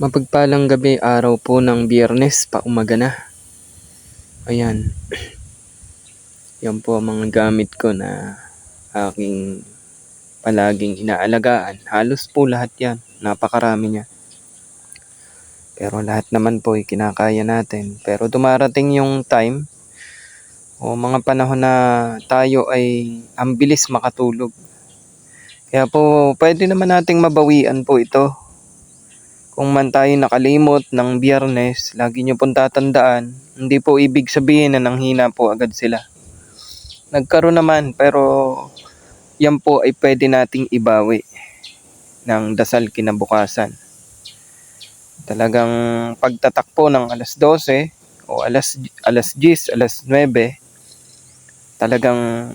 Mapagpalang gabi, araw po ng biyernes, pa umaga na. Ayan. Yan po ang mga gamit ko na aking palaging inaalagaan. Halos po lahat yan. Napakarami niya. Pero lahat naman po ay kinakaya natin. Pero dumarating yung time o mga panahon na tayo ay ang bilis makatulog. Kaya po, pwede naman nating mabawian po ito. Kung man tayo nakalimot ng biyernes, lagi nyo pong tatandaan, hindi po ibig sabihin na nanghina po agad sila. Nagkaroon naman, pero yan po ay pwede nating ibawi ng dasal kinabukasan. Talagang pagtatakpo ng alas 12 o alas, alas 10, alas 9, talagang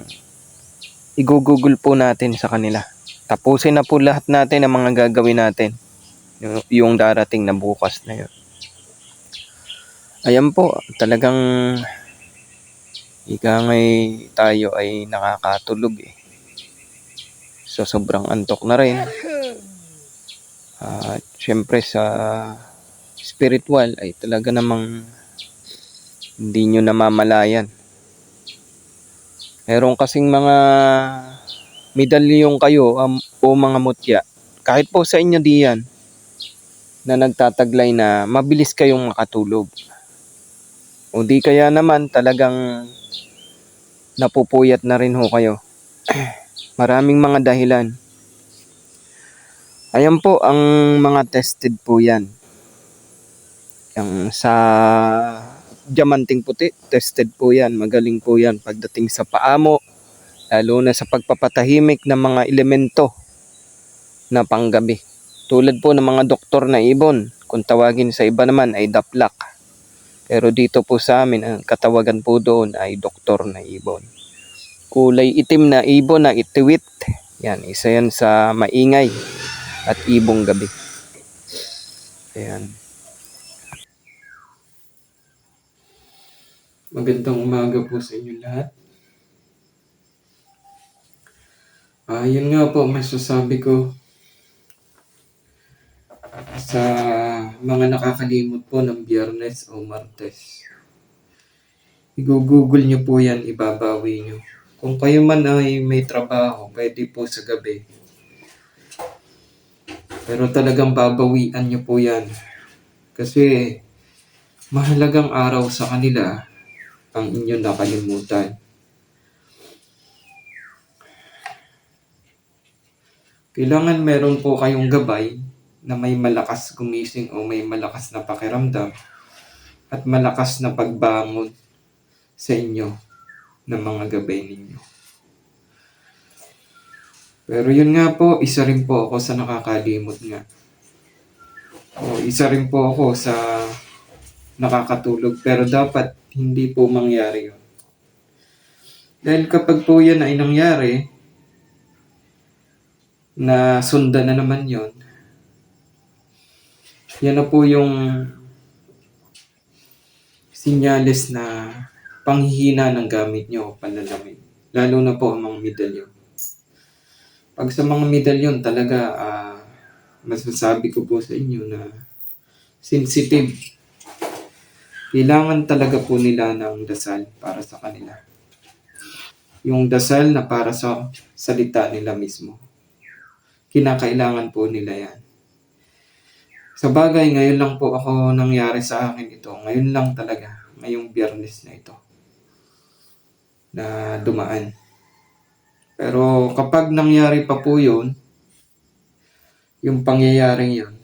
igugugol po natin sa kanila. Tapusin na po lahat natin ang mga gagawin natin. Yung, yung darating na bukas na yun. Ayan po, talagang ika ngay tayo ay nakakatulog eh. So sobrang antok na rin. At syempre sa spiritual ay talaga namang hindi nyo namamalayan. Meron kasing mga medalyong kayo um, o mga mutya. Kahit po sa inyo diyan na nagtataglay na mabilis kayong makatulog. O di kaya naman talagang napupuyat na rin ho kayo. Maraming mga dahilan. Ayan po ang mga tested po yan. Yung sa diamanting puti, tested po yan. Magaling po yan pagdating sa paamo, lalo na sa pagpapatahimik ng mga elemento na panggabi. Tulad po ng mga doktor na ibon, kung tawagin sa iba naman ay daplak. Pero dito po sa amin, ang katawagan po doon ay doktor na ibon. Kulay itim na ibon na itiwit. Yan, isa yan sa maingay at ibong gabi. Ayan. Magandang umaga po sa inyo lahat. Ah, yun nga po masasabi ko sa mga nakakalimot po ng biyernes o martes. I-google nyo po yan, ibabawi nyo. Kung kayo man ay may trabaho, pwede po sa gabi. Pero talagang babawian nyo po yan. Kasi mahalagang araw sa kanila ang inyong nakalimutan. Kailangan meron po kayong gabay na may malakas gumising o may malakas na pakiramdam at malakas na pagbangon sa inyo ng mga gabay ninyo. Pero yun nga po, isa rin po ako sa nakakalimot nga. O isa rin po ako sa nakakatulog pero dapat hindi po mangyari yun. Dahil kapag po yan ay nangyari, na sundan na naman yon yan na po yung sinyales na panghihina ng gamit nyo o. Lalo na po ang mga medalyon. Pag sa mga medalyon talaga, ah, masasabi ko po sa inyo na sensitive. Kailangan talaga po nila ng dasal para sa kanila. Yung dasal na para sa salita nila mismo kinakailangan po nila yan. Sa bagay, ngayon lang po ako nangyari sa akin ito. Ngayon lang talaga. Ngayong biyernes na ito. Na dumaan. Pero kapag nangyari pa po yun, yung pangyayaring yun,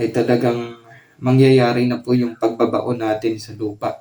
ay talagang mangyayari na po yung pagbabao natin sa lupa.